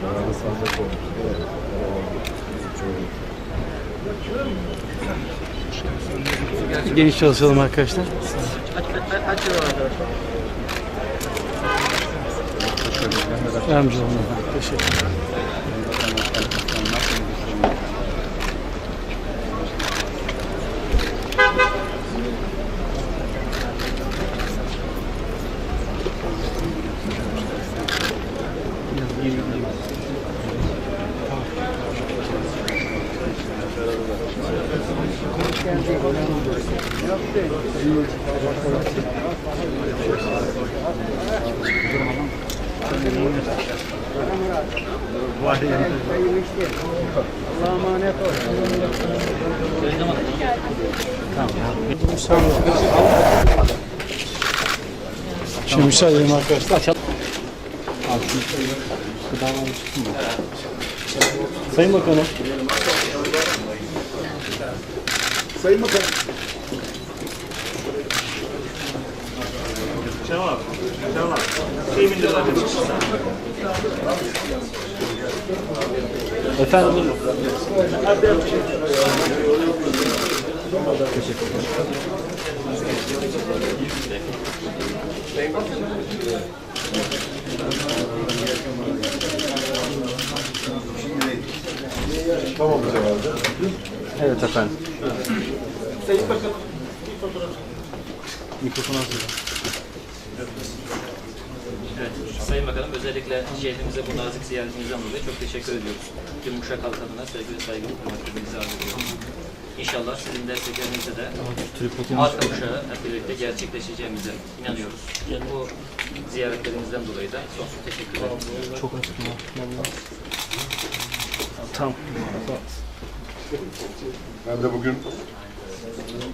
Sahne koymuştu. Evet. Geniş çalışalım arkadaşlar. Yardımcı olun. Teşekkür ederim. Şimdi müsaade edin arkadaşlar. Sayın Bakanım. Sayın Bakanım. Efendim. Tamam herhalde. Evet efendim. Mikrofon hazır. Evet, Sayın Bakanım özellikle şehrimize bu nazik ziyaretinizden dolayı çok teşekkür ediyoruz. Tüm Uşak halk adına sevgi ve saygı hürmetlerimizi arz ediyoruz. İnşalallah sizin desteklerinizle de halk Uşağı hep birlikte gerçekleşeceğimize inanıyoruz. Bu ziyaretlerinizden dolayı da sonsuz teşekkür ederim. Çok açık mı? Tamam. Ben de bugün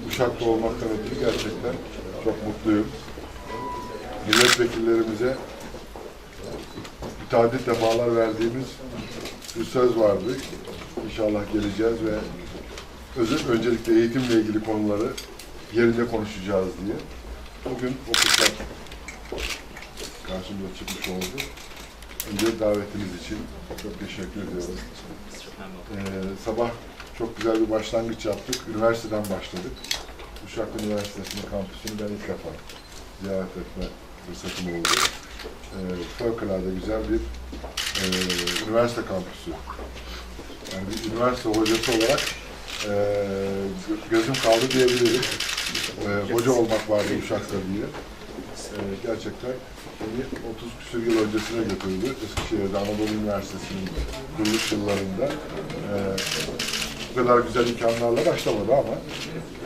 Uşak'ta olmaktan ötürü gerçekten çok mutluyum. Milletvekillerimize müteadit defalar verdiğimiz bir söz vardı. İnşallah geleceğiz ve özel, öncelikle eğitimle ilgili konuları yerinde konuşacağız diye. Bugün o fırsat karşımıza çıkmış oldu. Önce davetiniz için çok teşekkür ediyorum. Ee, sabah çok güzel bir başlangıç yaptık. Üniversiteden başladık. Uşak Üniversitesi'nin kampüsünü ben ilk defa ziyaret etme fırsatım oldu. Ee, fevkalade güzel bir e, üniversite kampüsü. Yani bir üniversite hocası olarak e, gö- gözüm kaldı diyebilirim. E, hoca olmak vardı Uşak'ta diye. E, gerçekten beni 30 küsur yıl öncesine götürdü. Eskişehir'de Anadolu Üniversitesi'nin kuruluş yıllarında. E, bu kadar güzel imkanlarla başlamadı ama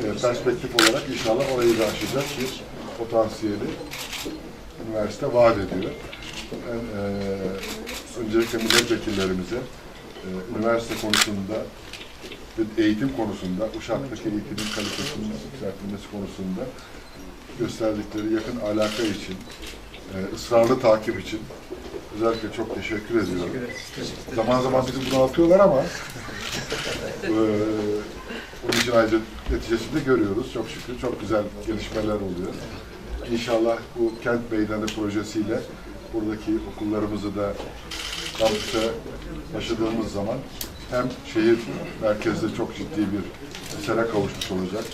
e, perspektif olarak inşallah orayı da aşacak bir potansiyeli üniversite vaat ediyor. Ben e, öncelikle milletvekillerimize e, üniversite konusunda ve eğitim konusunda, Uşak'taki eğitimin kalitesinin yükseltilmesi konusunda gösterdikleri yakın alaka için, e, ısrarlı takip için özellikle çok teşekkür ediyorum. Zaman zaman bizi bunaltıyorlar ama e, onun için ayrıca neticesinde görüyoruz. Çok şükür çok güzel gelişmeler oluyor. İnşallah bu kent meydanı projesiyle buradaki okullarımızı da kampüse taşıdığımız zaman hem şehir merkezde çok ciddi bir esere kavuşmuş olacak.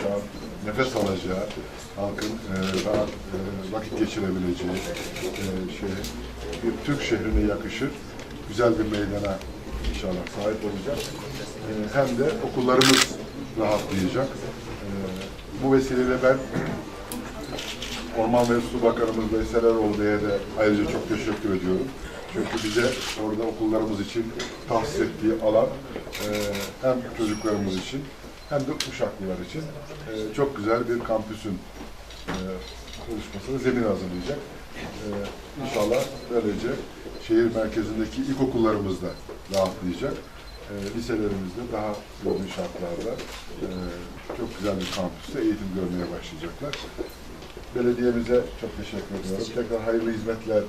Şu an nefes alacağı, halkın e, rahat e, vakit geçirebileceği e, şey, bir Türk şehrine yakışır güzel bir meydana inşallah sahip olacak. E, hem de okullarımız rahatlayacak. E, bu vesileyle ben Orman ve Su Bakanımız Veysel Eroğlu Bey'e de ayrıca çok teşekkür ediyorum. Çünkü bize orada okullarımız için tahsis ettiği alan e, hem çocuklarımız için hem de Uşaklılar için e, çok güzel bir kampüsün e, oluşmasına zemin hazırlayacak. E, inşallah böylece şehir merkezindeki ilkokullarımız da rahatlayacak. E, liselerimiz de daha uygun şartlarda e, çok güzel bir kampüste eğitim görmeye başlayacaklar. Belediyemize çok teşekkür ediyorum. Tekrar hayırlı hizmetler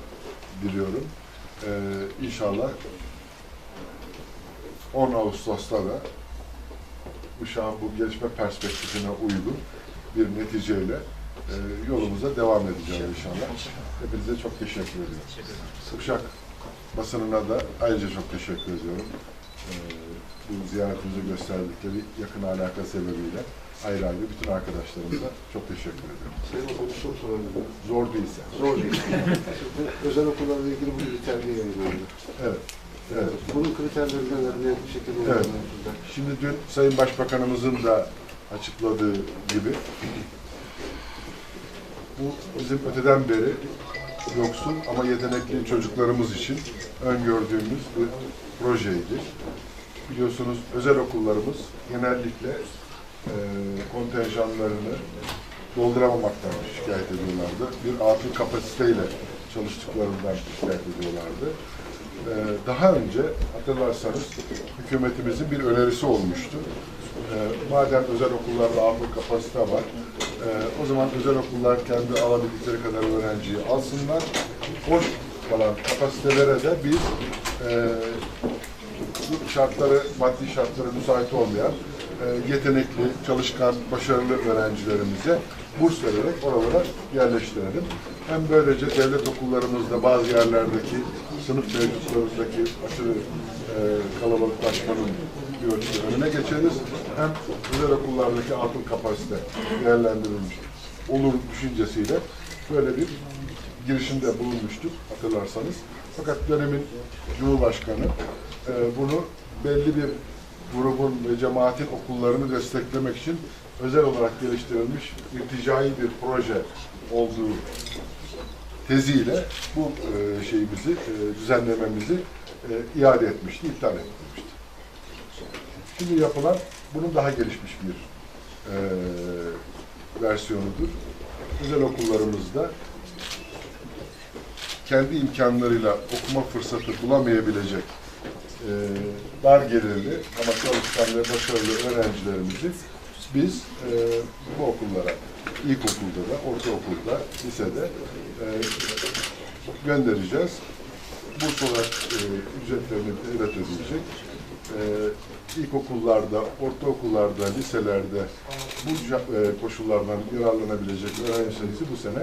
diliyorum. Ee, inşallah 10 Ağustos'ta da Uşak'ın bu gelişme perspektifine uygun bir neticeyle e, yolumuza devam edeceğiz inşallah. Hepinize çok teşekkür ediyorum. Uşak basınına da ayrıca çok teşekkür ediyorum. E, bu ziyaretimize gösterdikleri yakın alaka sebebiyle ayrı ayrı bütün arkadaşlarımıza çok teşekkür ediyorum. Sayın Bakanım soru sorabilirim. Zor değilse. Zor değil. Özel okullarla ilgili bu terbiye yayınlandı. Evet. Evet. Bunun kriterleri neler, ne şekilde Evet. Şimdi dün Sayın Başbakanımızın da açıkladığı gibi bu bizim öteden beri yoksul ama yetenekli çocuklarımız için öngördüğümüz bir projeydi. Biliyorsunuz özel okullarımız genellikle e, kontenjanlarını dolduramamaktan şikayet ediyorlardı. Bir atıl kapasiteyle çalıştıklarından şikayet ediyorlardı. Ee, daha önce hatırlarsanız hükümetimizin bir önerisi olmuştu. Ee, madem özel okullarda atıl kapasite var, e, o zaman özel okullar kendi alabildikleri kadar öğrenciyi alsınlar. Boş kalan kapasitelere de biz e, şartları, maddi şartları müsait olmayan, e, yetenekli, çalışkan, başarılı öğrencilerimize burs vererek oralara yerleştirelim. Hem böylece devlet okullarımızda bazı yerlerdeki sınıf mevcutlarındaki aşırı e, kalabalıklaşmanın bir önüne geçeriz. Hem özel okullardaki atıl kapasite değerlendirilmiş olur düşüncesiyle böyle bir girişimde bulunmuştuk hatırlarsanız. Fakat dönemin Cumhurbaşkanı e, bunu belli bir grubun ve cemaatin okullarını desteklemek için özel olarak geliştirilmiş bir bir proje olduğu teziyle bu e, şeyimizi, e, düzenlememizi e, iade etmişti, iptal ettirmişti. Şimdi yapılan bunun daha gelişmiş bir versiyonudur. Özel okullarımızda kendi imkanlarıyla okuma fırsatı bulamayabilecek e, dar gelirli ama çalışkan ve başarılı öğrencilerimizi biz e, bu okullara, ilkokulda da, ortaokulda, lisede e, göndereceğiz. Burs olarak e, ücretlerini devlet ödeyecek. E, ilkokullarda, ortaokullarda, liselerde bu e, koşullardan yararlanabilecek öğrenci sayısı bu sene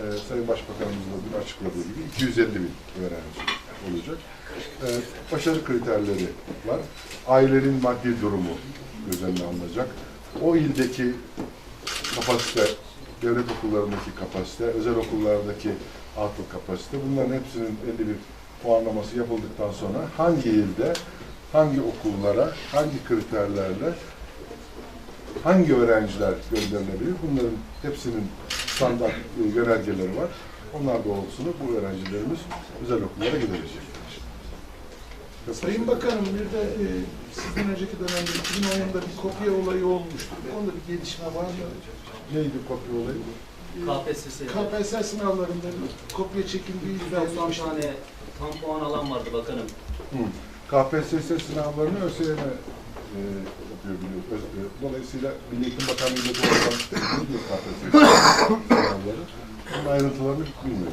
e, Sayın Başbakanımızın açıkladığı gibi 250 bin öğrenci olacak. E, başarı kriterleri var. Ailenin maddi durumu göz önüne alınacak. O ildeki kapasite, devlet okullarındaki kapasite, özel okullardaki atıl kapasite bunların hepsinin belli bir puanlaması yapıldıktan sonra hangi ilde, hangi okullara, hangi kriterlerle hangi öğrenciler gönderilebilir? Bunların hepsinin standart yönergeleri var. Onlar doğrultusunda bu öğrencilerimiz özel okullara gidebilecekler. Sayın Bakanım bir de e, sizden önceki dönemde 2010 yılında bir kopya olayı olmuştu. Bu konuda bir gelişme var mı? Neydi kopya olayı? KPSS KPSS sınavlarında kopya çekildiği iddia 190 edilmişti. tane tam puan alan vardı bakanım. Hı. KPSS sınavlarını ÖSYM e, yapıyor biliyor. Öz- e, Dolayısıyla Milli Eğitim Bakanlığı ile doğrudan değil KPSS sınavları. Onun ayrıntılarını bilmiyorum.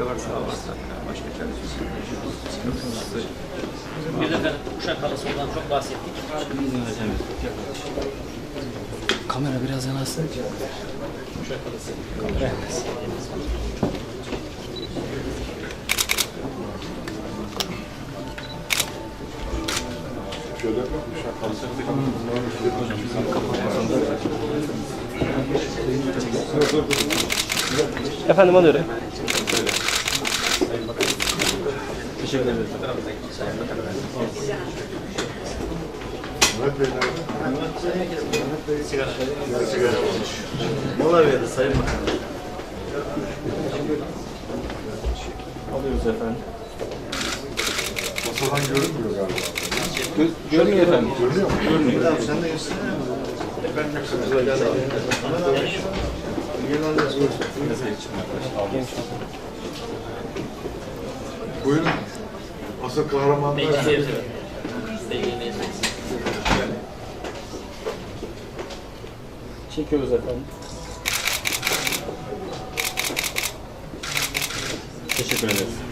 var, sağ varsa başka çaresi Bir efendim Uşak Kalası çok bahsettik. Kamera biraz yanarsın. Uşak Kalası. Kamera. Şöyle Uşak Kalası. Efendim alıyorum. Teşekkür ederim. Mehmet Bey nerede? Sigara. Mola verdi Sayın Bakanım. Alıyoruz efendim. Masadan görünmüyor galiba. Görünüyor efendim. Görünüyor mu? Görünüyor. Buyurun. Asıl kahramanlar. Meclis üyesi. Çekiyoruz efendim. Teşekkür ederiz.